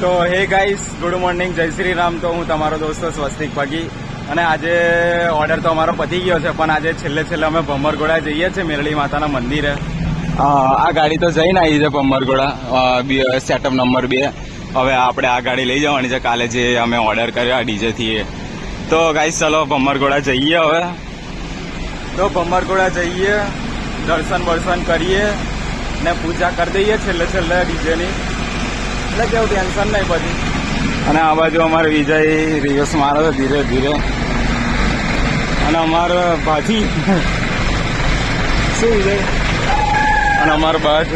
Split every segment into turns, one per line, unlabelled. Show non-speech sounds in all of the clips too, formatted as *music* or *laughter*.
તો હે guys, good morning, જય શ્રી રામ. તો હું તમારો દોસ્ત સ્વસ્તિક પગી. અને આજે ઓર્ડર તો અમારો પતી ગયો છે, પણ આજે છેલ્લે છેલ્લે અમે ભમરગોડા જઈએ છીએ મેરળી માતાના મંદિરે. આ ગાડી તો જઈને આવી છે ભમરગોડા સેટઅપ નંબર બે. હવે આપણે આ ગાડી લઈ જવાની છે, કાલે જે અમે ઓર્ડર કર્યો, આ ડીજે એ. તો ગાઈસ, ચલો ભમરગોડા જઈએ હવે. તો ભમરગોડા જઈએ, દર્શન બર્શન કરીએ ને પૂજા કરી દઈએ છેલ્લે છેલ્લે ડીજેની. એટલે કેવું ટેન્શન નહીં પછી અને આ બાજુ અમારે વિજય રિવર્સ મારે છે ધીરે ધીરે. અને અમારો ભાજી શું વિજય અને અમારો બસ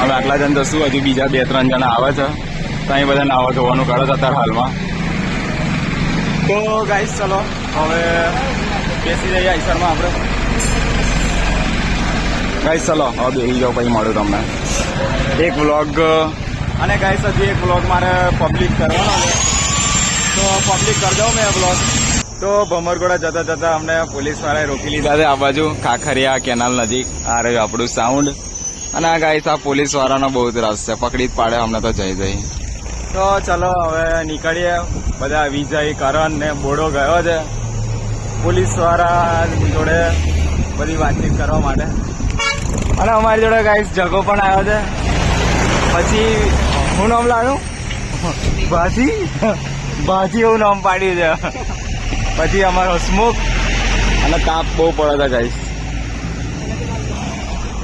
હવે આટલા જણ જશું હજુ બીજા બે ત્રણ જણા આવે છે. ત્યાં બધા નાવા ધોવાનું કરે છે અત્યારે હાલમાં. તો ગાઈસ ચલો. હવે બેસી જઈએ આઈસરમાં આપણે. ગાઈસ ચલો. હવે બેસી જાઓ પછી મળ્યું તમને. એક વ્લોગ અને ગાઈસ હજી એક બ્લોગ મારે પબ્લિક કરવાનો છે. તો પબ્લિક કરી દઉં મેં બ્લોગ તો ભમરગોડા જતા જતા અમને પોલીસવાળાએ રોકી લીધા છે આ બાજુ, ખાખરિયા કેનાલ નજીક. આ રહ્યું આપણું સાઉન્ડ અને આ ગાઈસ આ પોલીસવાળાનો બહુ જ રસ છે. પકડી જ પાડે અમને તો જઈ જઈ તો ચલો હવે નીકળીએ. બધા વિજય, કરણ ને બોડો ગયો છે. પોલીસવાળા જોડે બધી વાતચીત કરવા માટે. અને અમારી જોડે ગાઈસ જગો પણ આવ્યો છે. પછી હું નામ લાવ્યું? ભાજી? ભાજી એવું નામ પાડ્યું છે. પછી અમારો હસમુખ અને તાપ બહુ પડે છે ગાઈસ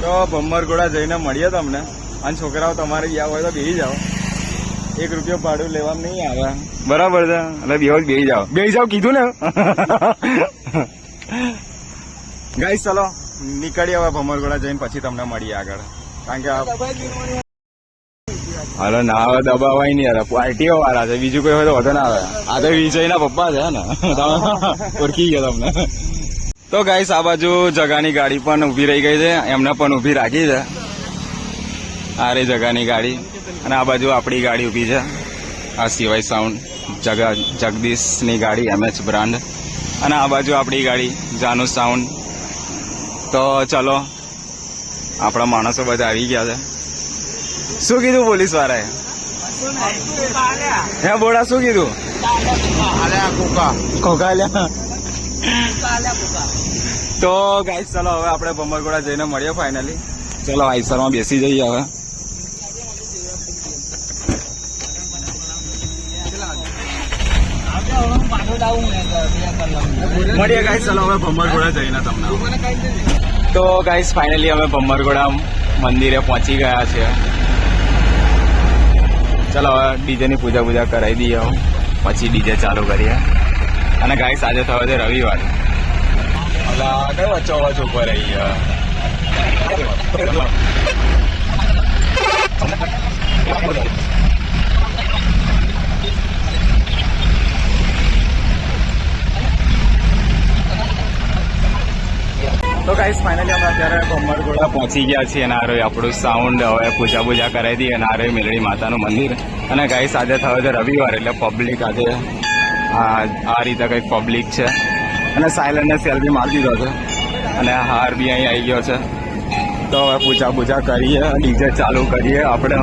તો ભમરગોડા જઈને મળીએ તમને. અને છોકરાઓ તમારે ગયા હોય તો બેસી જાઓ. એક રૂપિયો ભાડું લેવામાં નહીં આવે. બરાબર છે. એટલે બે જ બેસી જાઓ. બેસી જાઓ કીધું ને. *laughs* ગાઈસ ચલો નીકળીએ હવે ભમરગોડા જઈને પછી તમને મળીએ આગળ. કારણ કે હાલો ના આવે, દબાવાય નહીં, અરે પાર્ટીઓ વાળા છે, બીજું કોઈ હોય તો વધુ ના આવે. આ તો વિજયના પપ્પા છે ને? ઓળખી ગયા તમને. તો ગાઈસ આ બાજુ જગાની ગાડી પણ ઊભી રહી ગઈ છે, એમને પણ ઊભી રાખી છે. આ રે જગાની ગાડી, અને આ બાજુ આપણી ગાડી ઊભી છે. આ સિવાય સાઉન્ડ જગા, જગદીશની ગાડી એમએચ બ્રાન્ડ અને આ બાજુ આપણી ગાડી, જાનુ સાઉન્ડ તો ચલો, આપણા માણસો બધા આવી ગયા છે. શું કીધું પોલીસ વાળાએ? હે બોડા, શું કીધું? કોકા તો ગાઈસ ચલો હવે આપણે ભમરગોડા જઈને મળીએ ફાઇનલી ચલો, આઈસરમાં બેસી જઈએ હવે. મળીએ ગાઈસ ચલો હવે ભમરગોડા જઈને તમને. તો ગાઈસ ફાઇનલી અમે ભમરગોડા મંદિરે પહોંચી ગયા છે. ચલો, હવે ડીજેની પૂજા પૂજા કરાવી દઈએ. પછી ડીજે ચાલુ કરીએ. અને ગાય આજે થયો છે રવિવાર. એટલે કઈ વચ્ચો વચ્ચ ઉપર રહી ગયા? તો ગાઈસ ફાઇનલી અમે અત્યારે ભમરગોડા પહોંચી ગયા છીએ અને આ આપણું સાઉન્ડ હવે પૂજા પૂજા કરાવી દઈએ અને આ રહ્યું મેલડી માતાનું મંદિર. અને ગાઈસ આજે થયો છે રવિવાર, એટલે પબ્લિક આજે આ રીતે કંઈક પબ્લિક છે. અને સાયલન્ટને સેલ્ફી મારી દીધો છે. અને હાર બી અહીં આવી ગયો છે. તો હવે પૂજા પૂજા કરીએ, ડીજે ચાલુ કરીએ આપણે.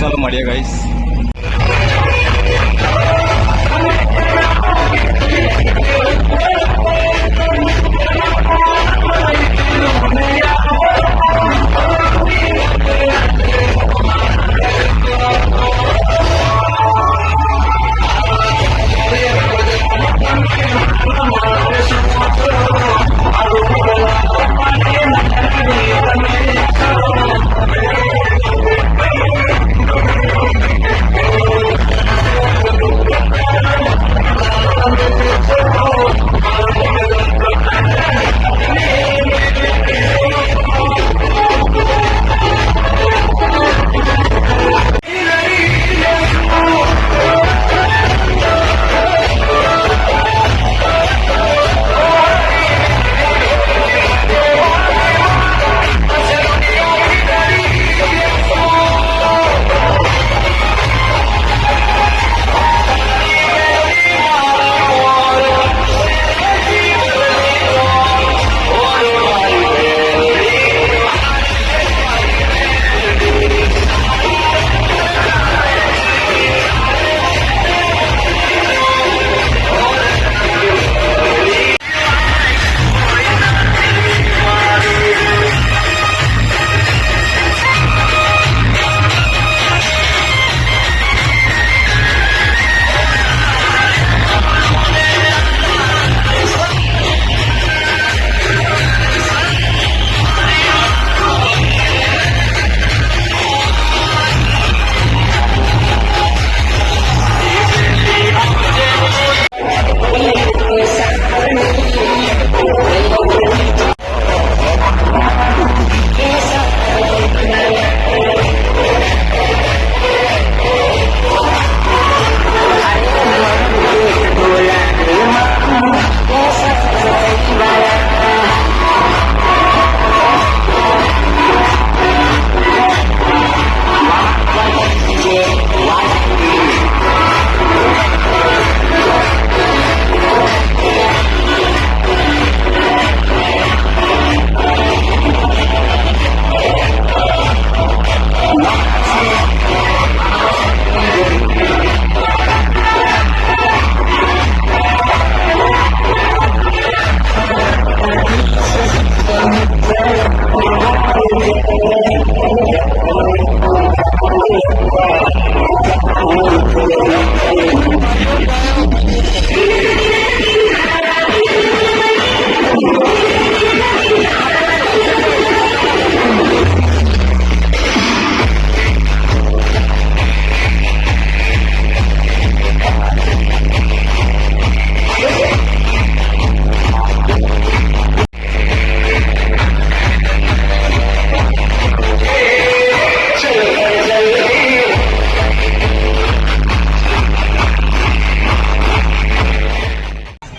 ચલો મળીએ ગાઈસ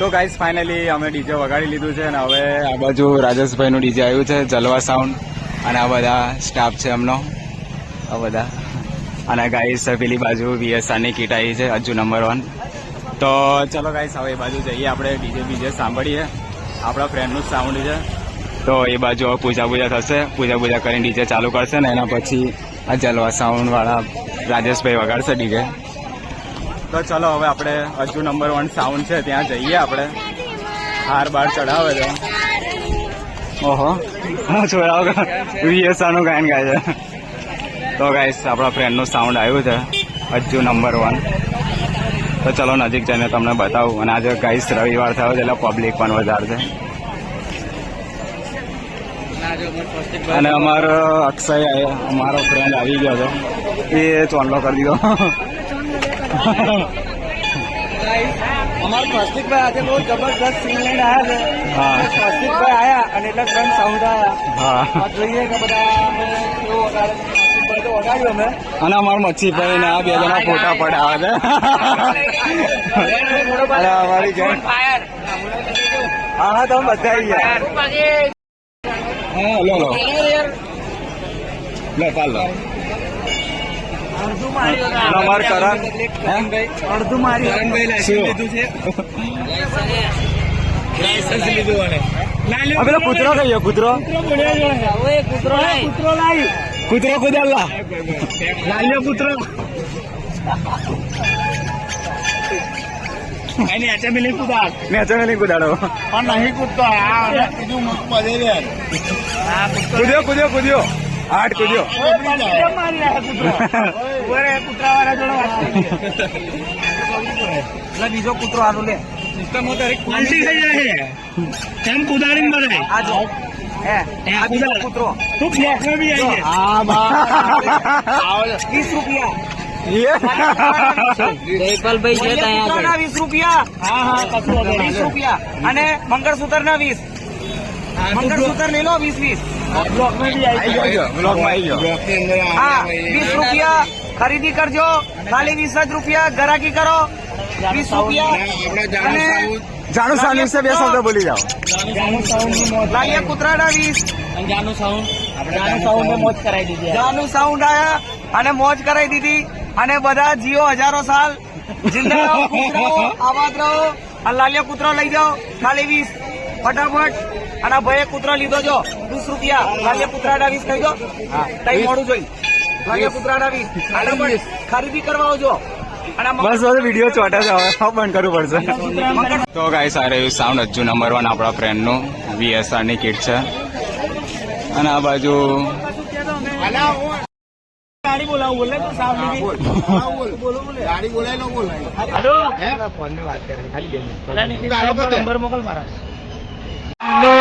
તો ગાઈસ ફાઇનલી અમે ડીજે વગાડી લીધું છે અને હવે આ બાજુ રાજેશભાઈનું ડીજે આવ્યું છે, જલવા સાઉન્ડ અને આ બધા સ્ટાફ છે એમનો. આ બધા. અને ગાઈસ પેલી બાજુ વીએસઆરની કીટ આવી છે, હજુ નંબર વન તો ચલો ગાઈઝ હવે એ બાજુ જઈએ, આપણે ડીજે બીજે સાંભળીએ. આપણા ફ્રેન્ડનું જ સાઉન્ડ છે. તો એ બાજુ હવે પૂજા પૂજા થશે. પૂજા પૂજા કરીને ડીજે ચાલુ કરશે ને એના પછી આ જલવા સાઉન્ડવાળા રાજેશભાઈ વગાડશે ડીજે તો ચલો હવે આપણે હજુ નંબર વન સાઉન્ડ છે, ત્યાં જઈએ આપણે. હાર બાર ચડાવે છે. ઓહો. હા છોડાવો વીએસઆરનું ગાયન ગાય છે. તો ગાઈસ આપણા ફ્રેન્ડનું સાઉન્ડ આવ્યું છે, હજુ નંબર વન તો ચલો નજીક જઈને તમને બતાવું. અને આજે ગાઈસ રવિવાર થયો છે, એટલે પબ્લિક પણ વધારે છે. અને અમારો અક્ષય અમારો ફ્રેન્ડ આવી ગયો હતો એ ચોંડલો કરી દીધો.
અમારા કૌશિકભાઈ આજે બહુ જબરદસ્ત સિંગ લઈને આવ્યા છે. કૌશિકભાઈ આવ્યા અને એટલે ફ્રેન્ડ સાઉન્ડ આવ્યા
હા.
જોઈએ કે બધા
અને અમાર મચ્છી ભાઈ ને આ બે જણા ફોટા પડાવે છે. અરે અમારી હા હા તમે બધા ગયા. હા લો લો. લો પાલ લો. આ પેલો કૂતરો કહીએ કૂતરો?
કૂતરો લાવી લાલ્યો કૂતરો. એની એચે મિલી
નેચે તો કુદાડો.
પણ નહીં કૂદતો. આ
કૂદ્યો કૂદ્યો કૂદ્યો. આઠ
કુજો નાખે કૂતરો ઓરે લે બીજો કૂતરો આનો લે. થઈ જાય કેમ કુદાડીને બધાય? આ જો. હે કૂતરો. તું ફ્લેશમાં બી આવી હા બા વીસ રૂપિયા.
છે
વીસ રૂપિયા. અને મંગળસૂત્ર ના વીસ મંગળસૂત્ર લઈ લો વીસ વીસ. હા વીસ રૂપિયા ખરીદી કરજો ખાલી વીસ જ રૂપિયા ગરાકી કરો વીસ રૂપિયા અને
જાણું સાની છે બે શબ્દ બોલી જાઓ
લાલિયા કુતરાડા વીસ
જાનુ સાઉન્ડ જાનુ સાઉન્ડ મોજ કરાવી દીધી
જાનું સાઉન્ડ આયા અને મોજ કરાવી દીધી અને બધા જીઓ હજારો સાલ જિંદા રહો રહો આબાદ રહો લાલિયા કૂતરો લઈ જાઓ ખાલી વીસ ફટાફટ. અને આ ભાઈએ કૂતરો લીધો જો. વીસ રૂપિયા. લાલિયા કૂતરાડા વીસ કહી દો તઈ મોડું જોઈ. લાલિયા કૂતરાડા વીસ. ખરીદી કરવા આવજો.
બસ હવે વીડિયો ચોટે છે હવે. બંધ કરવું પડશે. તો ગાઈ સારું એવું સાઉન્ડ હજુ નંબર વન આપણા ફ્રેન્ડનું વીએસઆરની કિટ છે. અને આ બાજુ
ગાડી બોલાવું બોલે તો સામે બોલો. બોલે ગાડી બોલાય નો બોલાય. હેલો. ફોનની વાત કરે ખાલી નંબર મોકલ મારા.
તો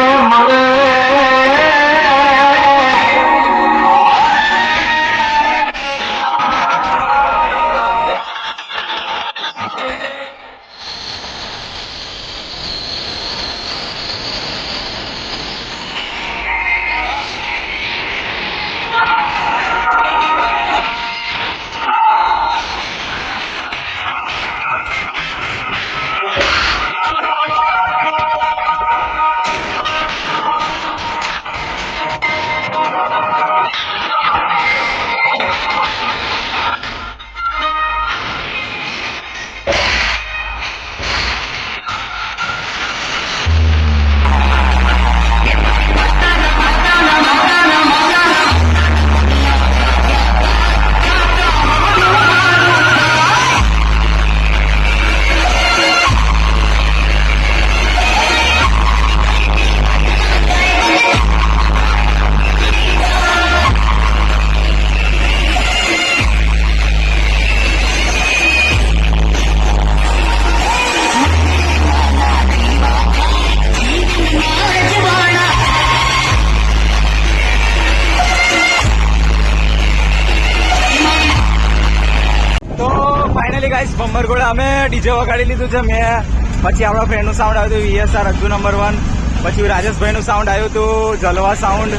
ડીજે વગાડી લીધું છે મેં. પછી આપણા ફ્રેન્ડનું સાઉન્ડ આવ્યું હતું વીએસઆર અજુ નંબર વન પછી રાજેશભાઈનું સાઉન્ડ આવ્યું હતું જલવા સાઉન્ડ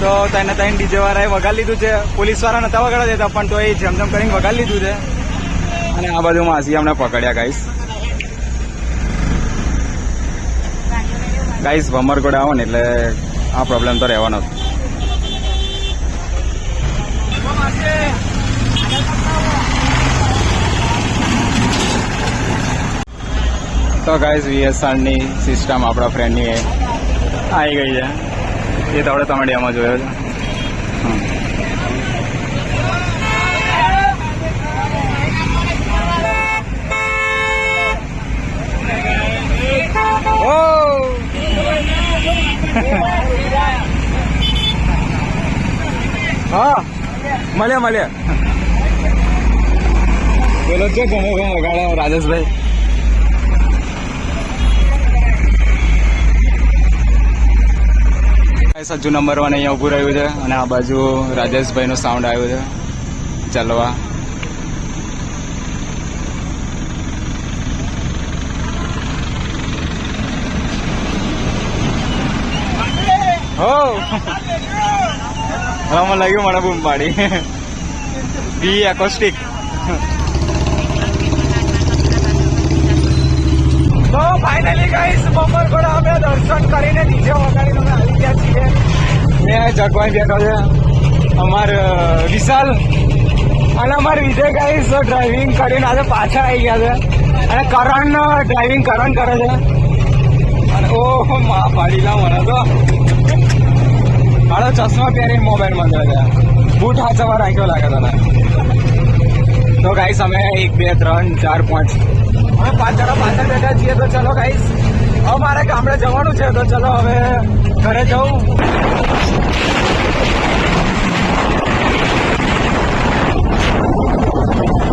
તો તેને ત્રણ ડીજે વાળાએ વગાડી લીધું છે. પોલીસવાળા નતા વગાડવા દેતા, પણ તો એ જેમ જેમ કરીને વગાડી લીધું છે. અને આ બાજુ માસી અમને પકડ્યા ગાઈસ ગાઈસ ભમરગોડા આવો ને એટલે આ પ્રોબ્લેમ તો રહેવાનો જ. તો ગાઈઝ વીએસઆરની સિસ્ટમ આપણા ફ્રેન્ડની આવી ગઈ છે. એ તો આપણે તમે ડેમો જોયો છે. હા, મળ્યા મળ્યા. બોલો છે ગમો ગમો ગાડા રાજેશભાઈ સજ્જુ નંબર વન અહીંયા ઉભું રહ્યું છે અને આ બાજુ રાજેશભાઈનું સાઉન્ડ આવ્યું છે. ચલવા. હો. મને લાગ્યું મને બૂમ પાડી. *laughs* બી એકોસ્ટિક
તો ફાઇનલી ગાઈસ બપોર ઘોડા અમે દર્શન કરીને નીચે વગાડીને અમે આવી ગયા છીએ.
મેં જગવાઈ બેઠો છે. અમાર વિશાલ
અને અમારે વિજય ગાઈસ ડ્રાઇવિંગ કરીને આજે પાછા આવી ગયા છે. અને કરણ ડ્રાઇવિંગ કરણ કરે છે.
અને ઓહો મા પાડીલા મને તો. મારો ચશ્મા પહેરીને મોબાઈલમાં છે. બૂટ હાચવા રાખ્યો લાગે તને તો ગાઈસ અમે એક, બે, ત્રણ, ચાર, પાંચ.
અમે પાંચ જણા પાછળ બેઠા છીએ, તો ચલો ગાઈસ હવે મારે ગામડે જવાનું છે, તો ચલો હવે ઘરે જવું